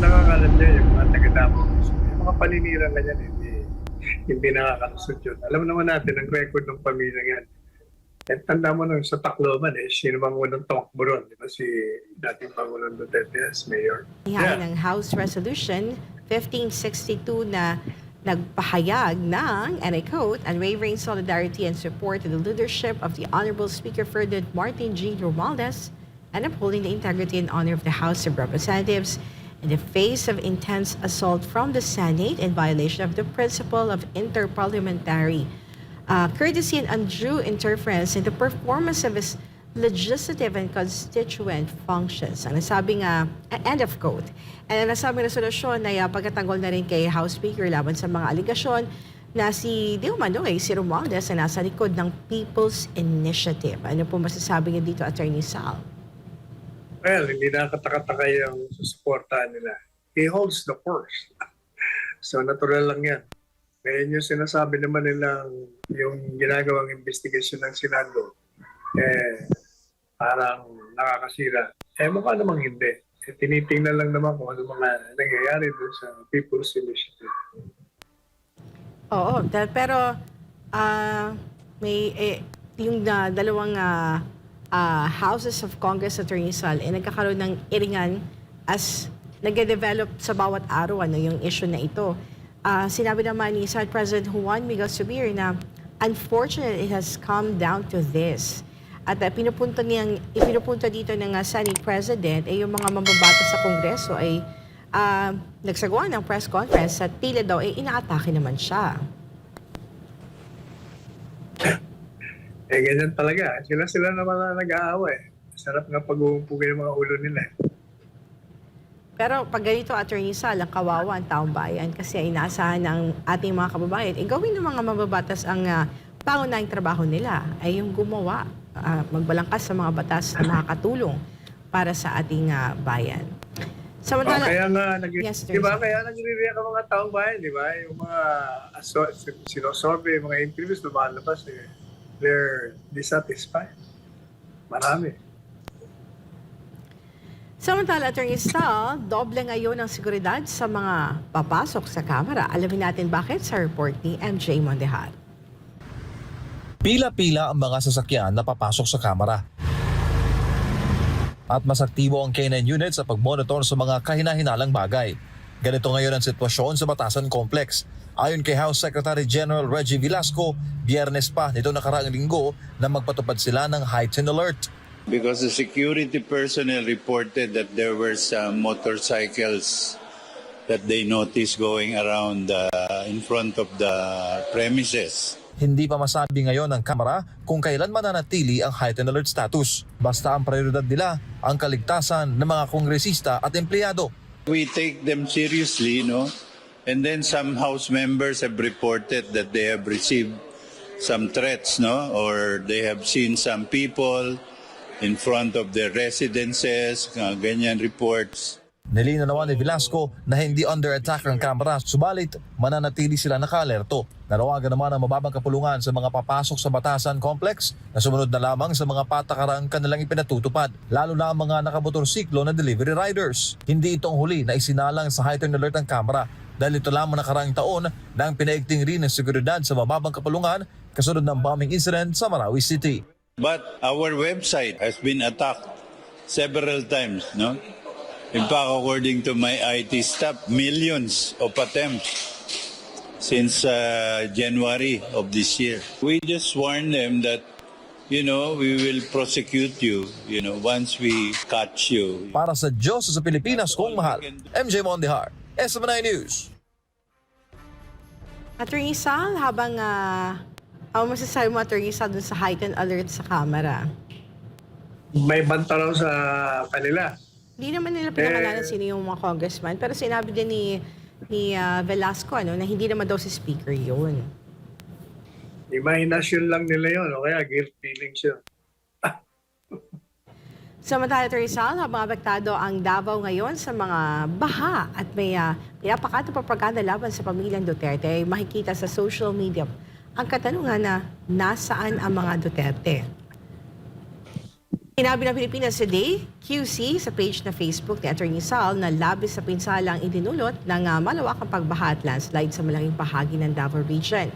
nakakalam niya yung mga taga-Davao. Yung mga paninirang ganyan, hindi, hindi nakakalusot yun. Alam naman natin ang record ng pamilya yan. At tanda mo nung sa Tacloban, eh, sino bang unang tumakbo ron? Di ba si dating Pangulong Duterte as mayor? Ihain ng House Resolution 1562 na nagpahayag ng, and I quote, unwavering solidarity and support to the leadership of the Honorable Speaker Ferdinand Martin G. Romualdez and upholding the integrity and honor of the House of Representatives in the face of intense assault from the Senate in violation of the principle of interparliamentary uh, courtesy and undue interference in the performance of his legislative and constituent functions. Ang nasabi nga, end of quote. And ang nasabi na uh, pagkatanggol na rin kay House Speaker laban sa mga aligasyon na si Di Umano eh, si Romualdez na nasa likod ng People's Initiative. Ano po masasabi niya dito, Attorney Sal? Well, hindi nakakatakataka yung susuportahan nila. He holds the purse. So natural lang yan. Ngayon yung sinasabi naman nilang yung ginagawang investigasyon ng Senado, eh, parang nakakasira. Eh, mukha namang hindi. Eh, tinitingnan lang naman kung ano mga nangyayari doon sa People's Initiative. Oo, dahil- pero ah, may eh, yung na, dalawang ah, ah, Houses of Congress Attorney Sal eh, nagkakaroon ng iringan as nagde-develop sa bawat araw ano yung issue na ito. Ah, sinabi naman ni Senate President Juan Miguel Subir na unfortunately it has come down to this. At uh, pinupunta niyang ipinupunta dito ng ah, Senate President ay yung mga mambabata sa Kongreso ay ah, nagsagawa ng press conference at tila daw ay inaatake naman siya. Eh, ganyan talaga. Sila-sila naman na nag-aaway. Sarap nga pag-uumpugin ng mga ulo nila. eh. Pero pag ganito, Attorney Sal, ang kawawa ang taong bayan kasi ay inaasahan ng ating mga kababayan, eh, gawin ng mga mababatas ang uh, pangunahing trabaho nila ay yung gumawa, ah, magbalangkas sa mga batas na makakatulong para sa ating ah, bayan. Oh, Samantala, kaya nga, nag- Yes, di ba? Kaya nagre-react ang mga taong bayan, di ba? Yung mga aso- sinosorbe, mga interviews lumalabas, eh, they're dissatisfied. Marami. Samantala, Attorney Sal, doble ngayon ang seguridad sa mga papasok sa Kamara. Alamin natin bakit sa report ni MJ Mondejar. Pila-pila ang mga sasakyan na papasok sa kamera. At mas aktibo ang K9 unit sa pagmonitor sa mga kahinahinalang bagay. Ganito ngayon ang sitwasyon sa Batasan Complex. Ayon kay House Secretary General Reggie Velasco, biyernes pa nito nakaraang linggo na magpatupad sila ng heightened alert. Because the security personnel reported that there were some motorcycles that they noticed going around uh, in front of the premises. Hindi pa masabi ngayon ng Kamara kung kailan mananatili ang heightened alert status. Basta ang prioridad nila ang kaligtasan ng mga kongresista at empleyado. We take them seriously, no? And then some House members have reported that they have received some threats, no? Or they have seen some people in front of their residences, ganyan reports. Nilina naman ni Velasco na hindi under attack ang kamera subalit mananatili sila naka-alerto. Nanawagan naman ang mababang kapulungan sa mga papasok sa Batasan Complex na sumunod na lamang sa mga patakarang kanilang ipinatutupad, lalo na ang mga nakamotorsiklo na delivery riders. Hindi ito ang huli na isinalang sa heightened alert ang kamera dahil ito lamang nakaraang taon na ang pinaigting rin ng seguridad sa mababang kapulungan kasunod ng bombing incident sa Marawi City. But our website has been attacked several times, no? In fact, according to my IT staff, millions of attempts since uh, January of this year. We just warn them that, you know, we will prosecute you, you know, once we catch you. Para sa Diyos sa Pilipinas kung mahal, MJ Mondihar, SM9 News. Attorney Sal, habang uh, ang masasabi mo, Attorney Sal, dun sa heightened alert sa camera, May banta raw sa kanila. Hindi naman nila pinangalanan Eh. sino yung mga congressman, pero sinabi din ni ni ah, Velasco ano, na hindi naman daw si speaker yun. Imahinasyon lang nila yun, o kaya guilt feelings yun. Samantala, Rizal, habang apektado ang Davao ngayon sa mga baha at may uh, pinapakatong propaganda laban sa pamilyang Duterte, ay makikita sa social media ang katanungan na nasaan ang mga Duterte. Hinabi ng Pilipinas Today, QC, sa page na Facebook ni Attorney Sal na labis sa pinsala ang idinulot ng uh, malawakang pagbaha at landslide sa malaking bahagi ng Davao Region.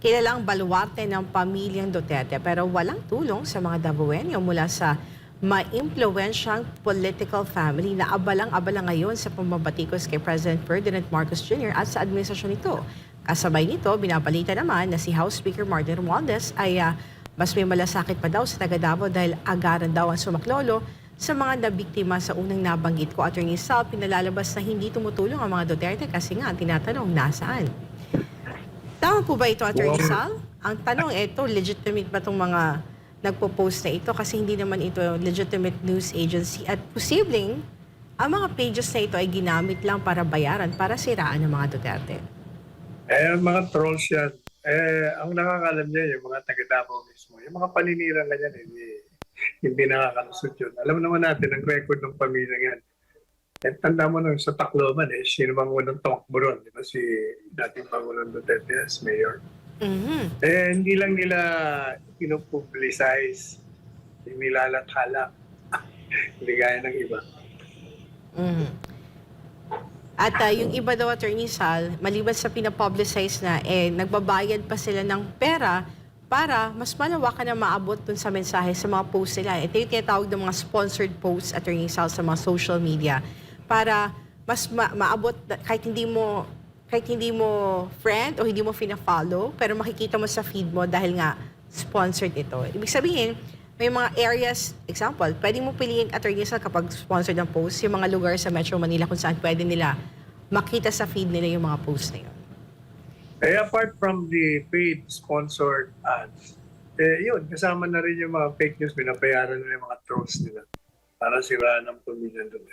Kilalang baluarte ng pamilyang Duterte pero walang tulong sa mga Davaoenyo mula sa maimpluwensyang political family na abalang-abala ngayon sa pambabatikos kay President Ferdinand Marcos Jr. at sa administrasyon nito. Kasabay nito, binabalita naman na si House Speaker Martin Romualdez ay ah, mas may malasakit pa daw sa taga Davao dahil agaran daw ang sumaklolo sa mga nabiktima sa unang nabanggit ko. Attorney Sal, pinalalabas na hindi tumutulong ang mga Duterte kasi nga tinatanong nasaan. Tama po ba ito, Attorney. Sal? Ang tanong ito, legitimate ba itong mga nagpo-post na ito? Kasi hindi naman ito legitimate news agency at posibleng ang mga pages na ito ay ginamit lang para bayaran, para siraan ng mga Duterte. Eh, mga trolls yan, eh, ang nakakalam niya yung mga taga-Davao mismo. Yung mga paninira na yan, hindi, hindi nakakalusot yun. Alam naman natin ang record ng pamilya yan. Eh, tanda mo nung sa Tacloban, eh, sino bang unang tumakbo ron? Di ba si dating Pangulong Duterte as mayor? Mhm. Eh, hindi lang nila pinupublicize, hindi nilalathala. hindi gaya ng iba. Mhm. At ah, yung iba daw, Attorney Sal, maliban sa pinapublicize na, eh, nagbabayad pa sila ng pera para mas malawakan na maabot dun sa mensahe sa mga posts nila. Ito yung tinatawag ng mga sponsored posts, Attorney Sal, sa mga social media para mas ma- maabot, kahit hindi mo kahit hindi mo friend o hindi mo fina-follow, pero makikita mo sa feed mo dahil nga sponsored ito. Ibig sabihin, may mga areas, example, pwede mo piliin attorney sa kapag sponsored ang post, yung mga lugar sa Metro Manila kung saan pwede nila makita sa feed nila yung mga post na yun. Eh, apart from the paid sponsored ads, eh, yun, kasama na rin yung mga fake news, binabayaran na yung mga trolls nila para siraan ang pamilya doon.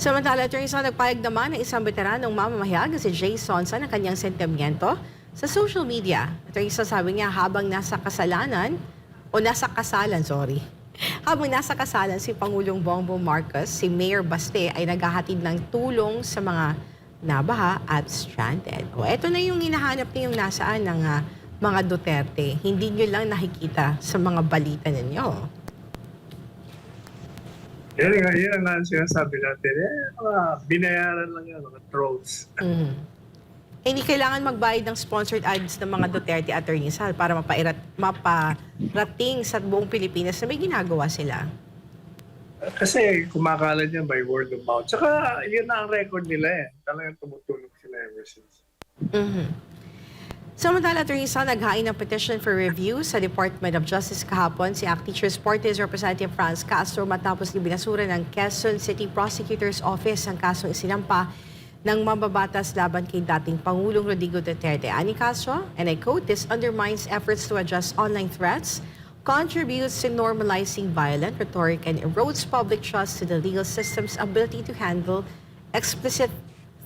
Samantala, Attorney Sa, nagpayag naman ng isang veteranong mamamahayag si Jay Sonson ang kanyang sentimiento sa social media. Attorney Sa, sabi niya habang nasa kasalanan, o nasa kasalan, sorry. Habang nasa kasalan si Pangulong Bongbong Marcos, si Mayor Baste ay naghahatid ng tulong sa mga nabaha at stranded. O eto na yung hinahanap niyo yung nasaan ng ah, mga Duterte. Hindi nyo lang nakikita sa mga balita ninyo. Yan, nga, yan ang nga sinasabi natin. Eh, mga binayaran lang yan, mga trolls. Mm. Hindi kailangan magbayad ng sponsored ads ng mga Duterte attorney Sal para mapairat, maparating sa buong Pilipinas na may ginagawa sila. Kasi kumakalat yan by word of mouth. Tsaka yun na ang record nila eh. Talagang tumutulong sila ever since. Mhm. Samantala, Attorney Sal, naghain ng petition for review sa Department of Justice kahapon si ACT Teachers Party's Representative Franz Castro matapos ibinasura ng Quezon City Prosecutor's Office ang kasong isinampa ng mambabatas laban kay dating Pangulong Rodrigo Duterte. Ani Castro, and I quote, this undermines efforts to address online threats, contributes to normalizing violent rhetoric, and erodes public trust to the legal system's ability to handle explicit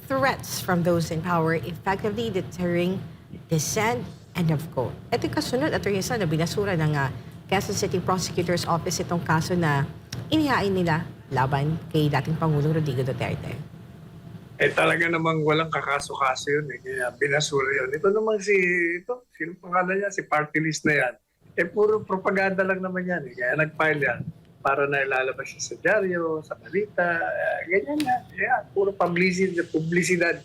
threats from those in power, effectively deterring dissent, end of quote. Ito yung kasunod, Atty. Sa, na binasura ng uh, Quezon City Prosecutor's Office itong kaso na inihain nila laban kay dating Pangulong Rodrigo Duterte. Eh talaga namang walang kakaso-kaso yun eh. Kaya binasura yun. Ito namang si, ito, sino pangalan niya? Si party list na yan. Eh puro propaganda lang naman yan eh. Kaya nag-file yan para na ilalabas siya sa dyaryo, sa balita, eh, ganyan yan. Yeah, puro publicity, publicidad.